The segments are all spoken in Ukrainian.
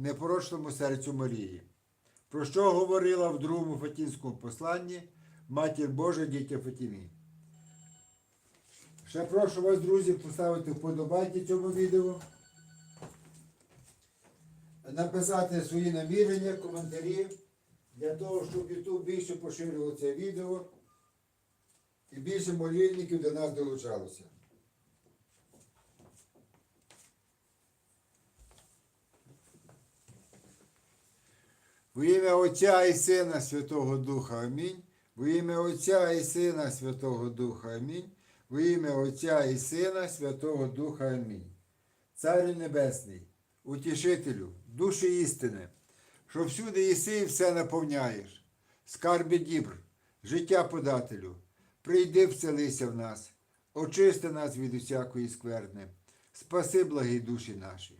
непорочному серцю Марії. Про що говорила в другому Фатінському посланні Матір Божа дітя Фатімі. Ще прошу вас, друзі, поставити вподобайки цьому відео, написати свої намірення, коментарі для того, щоб YouTube більше поширював це відео і більше молільників до нас долучалося. Во ім'я Отця і Сина Святого Духа Амінь. Во ім'я Отця і Сина Святого Духа Амінь. Во ім'я Отця і Сина Святого Духа Амінь. Царю Небесний, утішителю, душі істини, що всюди єси і все наповняєш, скарбі дібр, життя подателю, прийди вселися в нас, очисти нас від усякої скверни, спаси благі душі наші.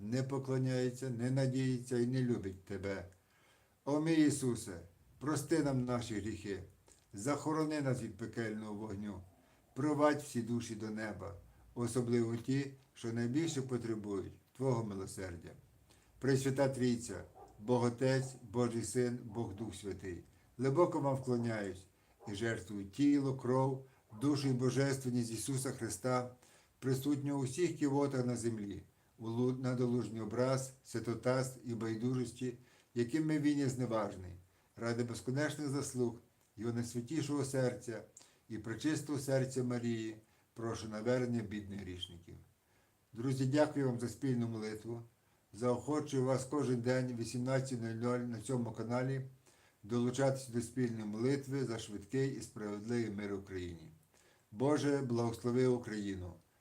не поклоняється, не надіється і не любить Тебе. О мій Ісусе, прости нам наші гріхи, захорони нас від пекельного вогню, провадь всі душі до неба, особливо ті, що найбільше потребують Твого милосердя. Пресвята Трійця, Бог Отець, Божий Син, Бог Дух Святий, глибоко вам вклоняюсь і жертвую тіло, кров, душу і божественність Ісуса Христа, присутнього у всіх ківотах на землі, лу- образ, святотаст і байдужості, якими він є зневажний, ради безконечних заслуг Його найсвятішого серця і пречистого серця Марії, прошу навернення бідних грішників. Друзі, дякую вам за спільну молитву. Заохочую вас кожен день в 18.00 на цьому каналі долучатися до спільної молитви за швидкий і справедливий мир Україні. Боже, благослови Україну!